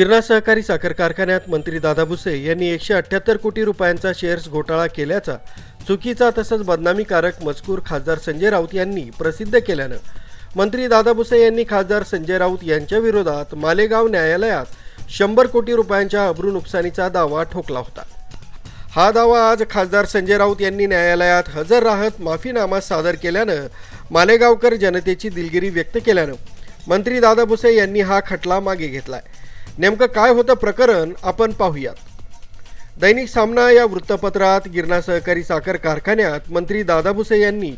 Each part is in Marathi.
गिरणा सहकारी साखर कारखान्यात मंत्री दादा भुसे यांनी एकशे अठ्ठ्याहत्तर कोटी रुपयांचा शेअर्स घोटाळा केल्याचा चुकीचा तसंच बदनामीकारक मजकूर खासदार संजय राऊत यांनी प्रसिद्ध केल्यानं. मंत्री दादा भुसे यांनी खासदार संजय राऊत यांच्या विरोधात मालेगाव न्यायालयात शंभर कोटी रुपयांच्या अब्रू नुकसानीचा दावा ठोकला होता. हा दावा आज खासदार संजय राऊत यांनी न्यायालयात हजर राहत माफीनामा सादर केल्यानं मालेगावकर जनतेची दिलगिरी व्यक्त केल्यानं मंत्री दादा भुसे यांनी हा खटला मागे घेतलाय. नेमकं काय होतं प्रकरण आपण पाहूयात. दैनिक सामना या वृत्तपत्रात गिरणा सहकारी साखर कारखान्यात मंत्री दादा भुसे यांनी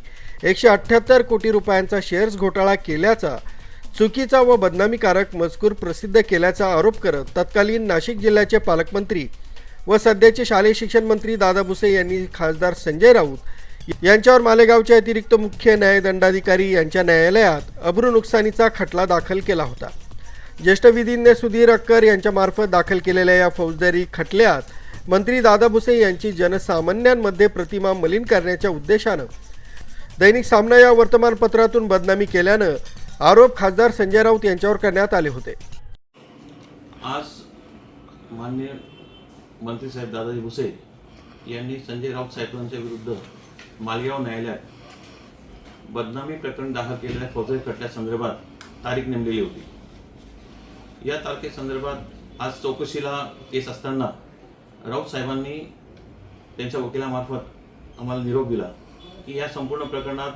एकशे अठ्ठ्याहत्तर कोटी रुपयांचा शेअर्स घोटाळा केल्याचा चुकीचा व बदनामीकारक मजकूर प्रसिद्ध केल्याचा आरोप करत तत्कालीन नाशिक जिल्ह्याचे पालकमंत्री व सध्याचे शालेय शिक्षण मंत्री दादा भुसे यांनी खासदार संजय राऊत यांच्यावर मालेगावचे अतिरिक्त मुख्य न्यायदंडाधिकारी यांच्या न्यायालयात अब्रू नुकसानीचा खटला दाखल केला होता. ज्येष्ठ विधिज्ञ सुधीर अक्कर यांच्यामार्फत दाखल केलेल्या या फौजदारी खटल्यात मंत्री दादा भुसे यांची जनसामान्यांमध्ये प्रतिमा मलिन करण्याच्या उद्देशानं दैनिक सामना या वर्तमानपत्रातून बदनामी केल्यानं आरोप खासदार संजय राऊत यांच्यावर करण्यात आले होते. आज मान्य मंत्री साहेब दादाजी भुसे यांनी संजय राऊत साहेबांच्या विरुद्ध मालेगाव न्यायालयात बदनामी प्रकरण दाखल केलेल्या फौजदारी खटल्यासंदर्भात तारीख नेमलेली होती. या तारखेसंदर्भात आज चौकशीला केस असताना राऊत साहेबांनी त्यांच्या वकिलामार्फत आम्हाला निरोप दिला की या संपूर्ण प्रकरणात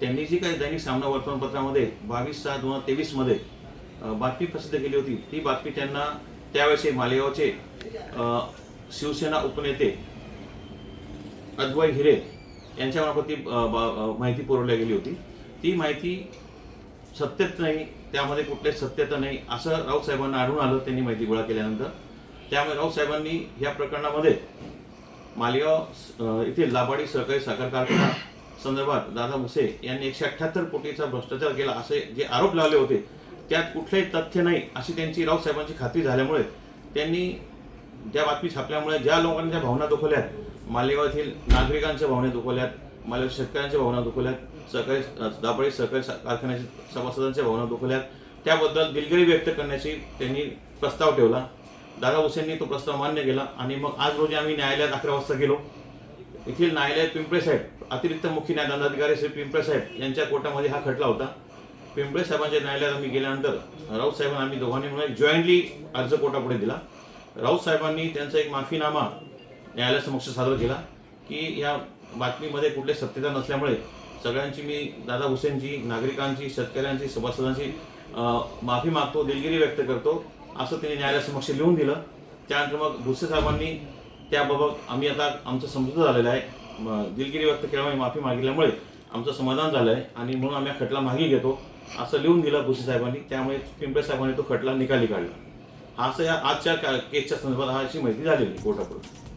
त्यांनी जी काही दैनिक सामना वर्तमानपत्रामध्ये बावीस सहा दोन हजार तेवीसमध्ये बातमी प्रसिद्ध केली होती ती बातमी त्यांना त्यावेळेचे मालेगावचे शिवसेना उपनेते अद्वय हिरे यांच्यामार्फत ती माहिती पुरवली गेली होती. ती माहिती सत्यत नाही त्यामध्ये कुठले सत्यता नाही असं राऊत साहेबांना आढळून आलं त्यांनी माहिती गोळा केल्यानंतर. त्यामुळे राऊत साहेबांनी या प्रकरणामध्ये मालेगाव येथील लाबाडी सहकारी साखर कारखाना संदर्भात दादा भुसे यांनी एकशे अठ्ठ्याहत्तर कोटीचा भ्रष्टाचार केला असे जे आरोप लावले होते त्यात कुठलेही तथ्य नाही अशी त्यांची राऊत साहेबांची खात्री झाल्यामुळे त्यांनी ज्या बातमी छापल्यामुळे ज्या लोकांच्या भावना दुखवल्यात मालेगाव येथील नागरिकांच्या भावना दुखवल्यात मला शेतकऱ्यांच्या भावना दुखवल्यात. सहकारी अ, सहकारी कारखान्याच्या सभासदांच्या भावना दुखवल्यात. त्याबद्दल दिलगिरी व्यक्त करण्याची त्यांनी प्रस्ताव ठेवला. दादा भुसेंनी तो प्रस्ताव मान्य केला आणि मग आज रोजी आम्ही न्यायालयात अकरा वाजता गेलो. येथील न्यायालय पिंपळे साहेब अतिरिक्त मुख्य न्यायदंडाधिकारी श्री पिंपळे साहेब यांच्या कोर्टामध्ये हा खटला होता. पिंपळे साहेबांच्या न्यायालयात आम्ही गेल्यानंतर राऊत साहेबांना आम्ही दोघांनी मिळून जॉईंटली अर्ज कोर्टापुढे दिला. राऊत साहेबांनी त्यांचा एक माफीनामा न्यायालयासमक्ष सादर केला की या बातमीमध्ये कुठले सत्यता नसल्यामुळे सगळ्यांची मी दादा हुसेनची नागरिकांची शेतकऱ्यांची सभासदांची माफी मागतो दिलगिरी व्यक्त करतो असं त्यांनी न्यायालयासमक्ष लिहून दिलं. त्यानंतर मग भुसे साहेबांनी त्याबाबत आम्ही आता आमचं समजूत झालेलं आहे. दिलगिरी व्यक्त केल्यामुळे माफी मागितल्यामुळे आमचं समाधान झालं आहे आणि म्हणून आम्ही खटला मागे घेतो असं लिहून दिलं भुसे साहेबांनी. त्यामुळे पिंपळे साहेबांनी तो खटला निकाली काढला. असं या आजच्या का- केसच्या संदर्भात अशी माहिती झालेली कोर्टाकडून.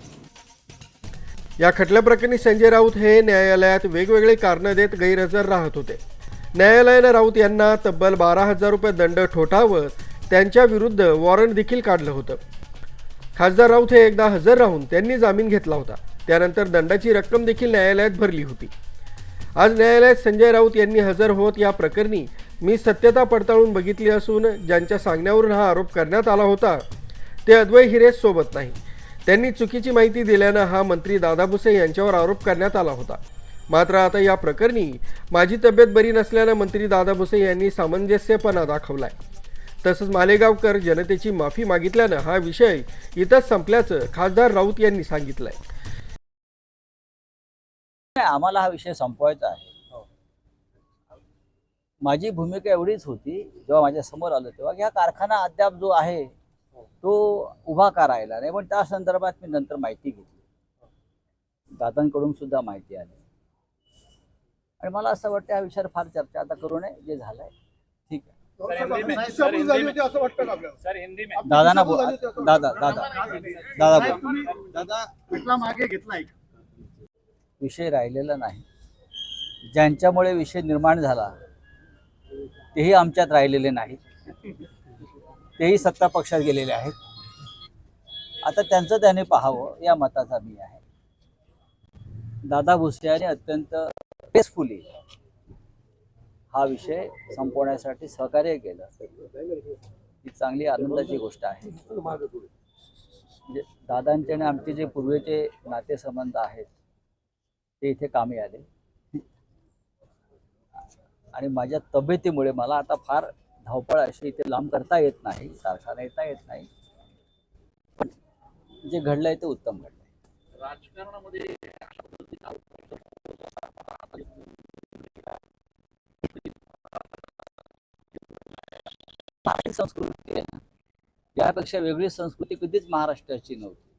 या खटल्याप्रकरणी संजय राऊत हे न्यायालयात वेगवेगळे कारणं देत गैरहजर राहत होते. न्यायालयानं राऊत यांना तब्बल बारा हजार रुपये दंड ठोठावत त्यांच्या विरुद्ध वॉरंट देखील काढलं होतं. खासदार राऊत हे एकदा हजर राहून त्यांनी जामीन घेतला होता. त्यानंतर दंडाची रक्कम देखील न्यायालयात भरली होती. आज न्यायालयात संजय राऊत यांनी हजर होत या प्रकरणी मी सत्यता पडताळून बघितली असून ज्यांच्या सांगण्यावरून हा आरोप करण्यात आला होता ते अद्वै हिरेस सोबत नाही. त्यांनी चुकीची माहिती दिल्यानं हा मंत्री दादा भुसे यांच्यावर आरोप करण्यात आला होता. मात्र आता या प्रकरणी माझी तब्येत बरी नसल्यानं मंत्री दादा भुसे यांनी सामंजस्यपणा दाखवलाय. तसंच मालेगावकर जनतेची माफी मागितल्यानं हा विषय इथंच संपल्याचं खासदार राऊत यांनी सांगितलंय. आम्हाला हा विषय संपवायचा आहे. माझी भूमिका एवढीच होती जेव्हा माझ्यासमोर आलं तेव्हा की हा कारखाना अद्याप जो आहे तो उभा का राहिला नाही पण त्या संदर्भात मी नंतर माहिती घेतली. दादांकडून सुद्धा माहिती आली. आणि मला असं वाटतं हा विषयावर फार चर्चा आता करू नये जे झालंय. ठीक आहे. में दादांना बोल. दादा दादा. दादा बोल. दादा मागे घेतलाय? विषय राहिलेला नाही. ज्यांच्यामुळे विषय निर्माण झाला तेही आमच्यात राहिलेले नाहीत तेही सत्ता पक्षात गेलेले आहेत. आता त्यांचं त्याने पाहावं या मताचा मी आहे. दादा भुसे यांनी अत्यंत पेसफुली हा विषय संपवण्यासाठी सहकार्य केलं. ही चांगली आनंदाची गोष्ट आहे. म्हणजे दादांचे आणि आमचे जे पूर्वीचे नातेसंबंध आहेत ते इथे कामी आले. आणि माझ्या तब्येतीमुळे मला आता फार धावपळ अशी इथे लांब करता येत नाही कारखाना येता येत नाही. पण जे घडलंय ते उत्तम घडलंय. महाराष्ट्र संस्कृती आहे ना यापेक्षा वेगळी संस्कृती कधीच महाराष्ट्राची नव्हती.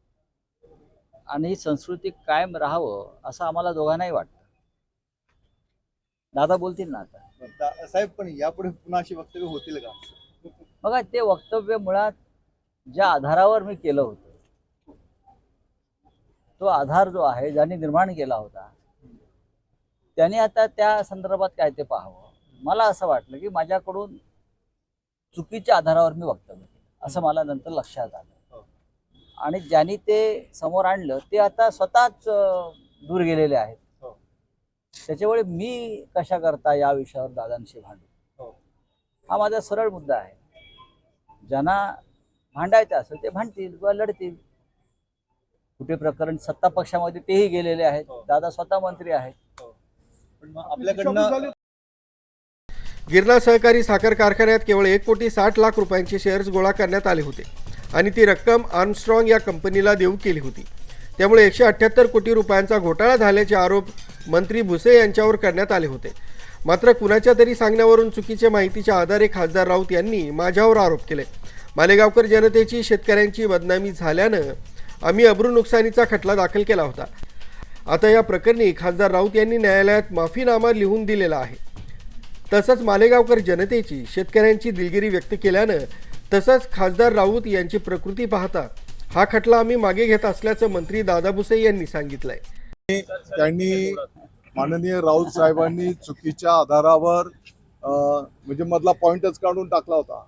आणि ही संस्कृती कायम राहावं असं आम्हाला दोघांनाही वाटतं. दादा बोलतील ना आता. दा- साहेब पण यापुढे पुन्हा अशी वक्तव्य होतील का? बघा ते वक्तव्य मुळात ज्या आधारावर मी केलं होतं तो आधार जो आहे ज्यांनी निर्माण केला होता त्यांनी आता त्या संदर्भात काय ते पाहावं. मला असं वाटलं की माझ्याकडून चुकीच्या आधारावर मी वक्तव्य केलं असं मला नंतर लक्षात आलं. आणि ज्यांनी ते समोर आणलं ते आता स्वतःच अं, दूर गेलेले आहेत. हो. त्याच्यामुळे मी कशा करता या विषयावर दादांशी भांडू? हो. हा माझा सरळ मुद्दा आहे. ज्यांना भांडायचं असेल ते भांडतील किंवा लढतील. कुठे प्रकरण सत्ता पक्षामध्ये तेही गेलेले आहेत. हो. दादा स्वतः मंत्री आहेत. पण मग आपल्याकडनं गिरणा सहकारी साखर कारखान्यात केवळ एक कोटी साठ लाख रुपयांचे शेअर्स गोळा करण्यात आले होते. आणि ती रक्कम आर्मस्ट्रॉंग या कंपनीला देऊ केली होती. त्यामुळे एकशे अठ्ठ्याहत्तर कोटी रुपयांचा घोटाळा झाल्याचे आरोप मंत्री भुसे यांच्यावर करण्यात आले होते. मात्र कुणाच्या तरी सांगण्यावरून चुकीच्या माहितीच्या आधारे खासदार राऊत यांनी माझ्यावर आरोप केले. मालेगावकर जनतेची शेतकऱ्यांची बदनामी झाल्यानं आम्ही अब्रू नुकसानीचा खटला दाखल केला होता. आता या प्रकरणी खासदार राऊत यांनी न्यायालयात माफीनामा लिहून दिलेला आहे. तसंच मालेगावकर जनतेची शेतकऱ्यांची दिलगिरी व्यक्त केल्यानं तसंच खासदार राऊत यांची प्रकृती पाहता हा खटला आम्ही मागे घेत असल्याचं मंत्री दादा भुसे यांनी सांगितलंय. त्यांनी माननीय राऊत साहेबांनी चुकीच्या आधारावर म्हणजे मधला पॉइंटच काढून टाकला होता.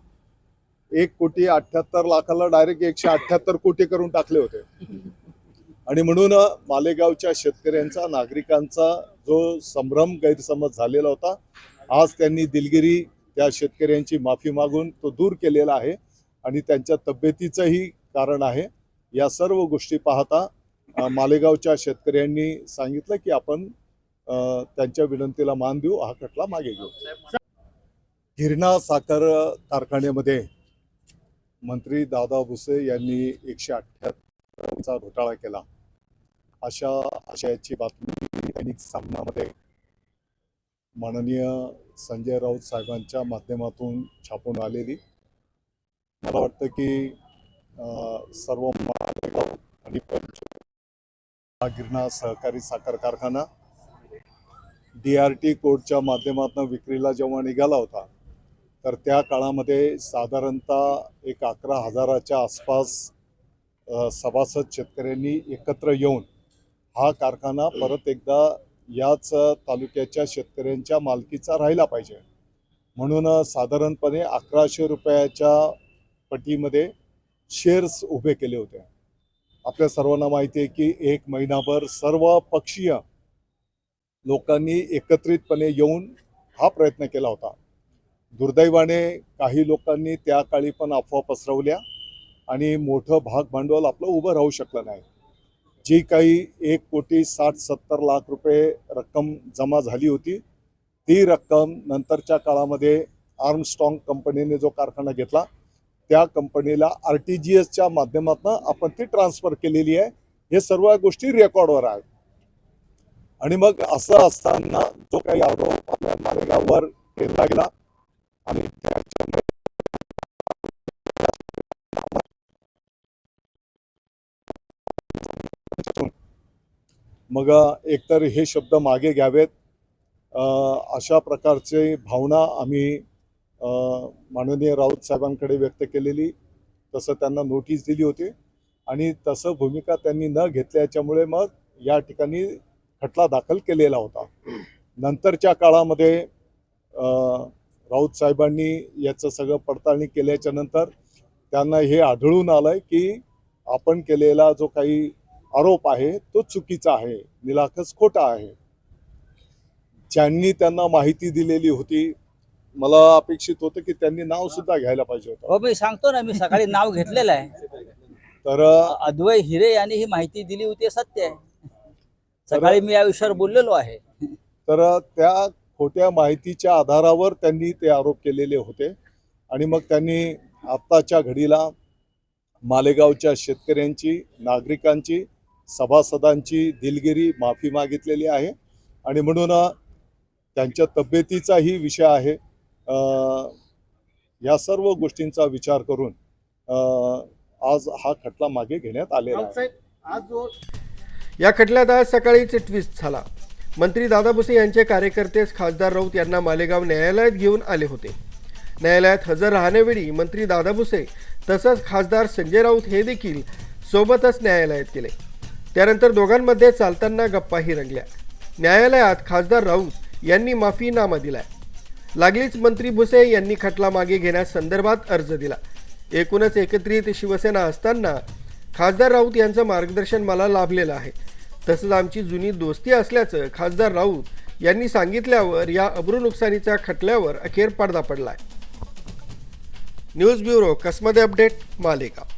एक कोटी अठ्याहत्तर लाखाला डायरेक्ट एकशे अठ्याहत्तर कोटी करून टाकले होते. आणि म्हणून मालेगावच्या शेतकऱ्यांचा नागरिकांचा जो संभ्रम गैरसमज झालेला होता आज त्यांनी दिलगिरी त्या शेतकऱ्यांची माफी मागून तो दूर केलेला आहे. आणि त्यांच्या तब्येतीचंही कारण आहे. या सर्व गोष्टी पाहता मालेगावच्या शेतकऱ्यांनी सांगितलं की आपण त्यांच्या विनंतीला मान देऊ हा खटला मागे घेऊ. गिरणा साखर कारखान्यामध्ये मंत्री दादा भुसे यांनी एकशे अठ्ठ्याहत्तरचा घोटाळा केला. अशा आशयाची बातमी दैनिक सामनामध्ये. माननीय संजय राऊत साहेबांच्या माध्यमातून छापून आलेली. मला वाटतं की अ, सर्व मालेगाव आणि पंच हा गिरणा सहकारी साखर कारखाना. डी आर टी कोडच्या माध्यमातून विक्रीला जेव्हा निघाला होता तर त्या काळामध्ये साधारणतः एक अकरा हजाराच्या आसपास सभासद शेतकऱ्यांनी एकत्र येऊन हा कारखाना परत एकदा याच तालुक्याच्या शेतकऱ्यांच्या मालकीचा राहिला पाहिजे. म्हणून साधारणपणे अकराशे रुपयाच्या पटीमध्ये शेअर्स उभे केले होते. आपल्या सर्वांना माहिती आहे की एक महिनाभर सर्व पक्षीय लोकांनी एकत्रितपणे येऊन हा प्रयत्न केला होता. दुर्दैवाने काही लोकांनी त्या काळी पण अफवा पसरवल्या आणि मोठं भाग भांडवल आपलं उभं राहू शकलं नाही. जी काही एक कोटी साठ सत्तर लाख रुपये रक्कम जमा झाली होती ती रक्कम नंतरच्या काळामध्ये आर्मस्ट्रॉंग कंपनीने जो कारखाना घेतला त्या कंपनीला आर टी जी एसच्या माध्यमातून आपण ती ट्रान्सफर केलेली आहे. हे सर्व गोष्टी रेकॉर्डवर आहेत. आणि मग असं असताना जो काही आरोप आपल्या मालेगाववर केला गेला आणि त्याच्यामुळे मग एकतर हे शब्द मागे घ्यावेत. अशा प्रकारचे भावना आम्ही माननीय राऊत साहेबांकडे व्यक्त केलेली तसं त्यांना नोटीस दिली होती आणि तसं भूमिका त्यांनी न घेतल्याच्यामुळे मग या ठिकाणी खटला दाखल केलेला होता. नंतरच्या काळामध्ये राऊत साहेबांनी याचं सगळं पडताळणी केल्याच्यानंतर त्यांना हे आढळून आलंय की आपण केलेला जो काही आरोप आहे तो चुकीचा आहे निलाखस खोटा आहे. ज्यांनी त्यांना माहिती दिलेली होती मला अपेक्षित होतं की त्यांनी नाव सुद्धा घ्यायला पाहिजे होतं. हो मी सांगतो ना मी सकाळी नाव घेतलेलं आहे. तर अद्वय हिरे यांनी ही माहिती दिली होती सत्य आहे. सकाळी मी या विषयावर बोललेलो आहे. तर त्या खोट्या माहितीच्या आधारावर त्यांनी ते आरोप केलेले होते. आणि मग त्यांनी आत्ताच्या घडीला मालेगावच्या शेतकऱ्यांची नागरिकांची सभासदांची दिलगिरी माफी मागितलेली आहे. आणि म्हणून त्यांच्या तब्येतीचाही विषय आहे. या सर्व गोष्टींचा विचार करून आज हा खटला मागे घेण्यात आलेला आहे. आज जो या खटल्यात आज सकाळीच ट्विस्ट झाला. मंत्री दादा भुसे यांचे कार्यकर्तेच खासदार राऊत यांना मालेगाव न्यायालयात घेऊन आले होते. न्यायालयात हजर राहण्यावेळी मंत्री दादा भुसे तसंच खासदार संजय राऊत हे देखील सोबतच न्यायालयात गेले. त्यानंतर दोघांमध्ये चालताना गप्पाही रंगल्या. न्यायालयात खासदार राऊत यांनी माफीनामा दिलाय. लागलीच मंत्री भुसे यांनी खटला मागे घेण्यास संदर्भात अर्ज दिला. एकूणच एकत्रित शिवसेना असताना खासदार राऊत यांचं मार्गदर्शन मला लाभलेलं आहे. तसंच आमची जुनी दोस्ती असल्याचं खासदार राऊत यांनी सांगितल्यावर या अब्रू नुकसानीच्या खटल्यावर अखेर पडदा पडलाय. न्यूज ब्युरो कसमध्ये अपडेट मालेगाव.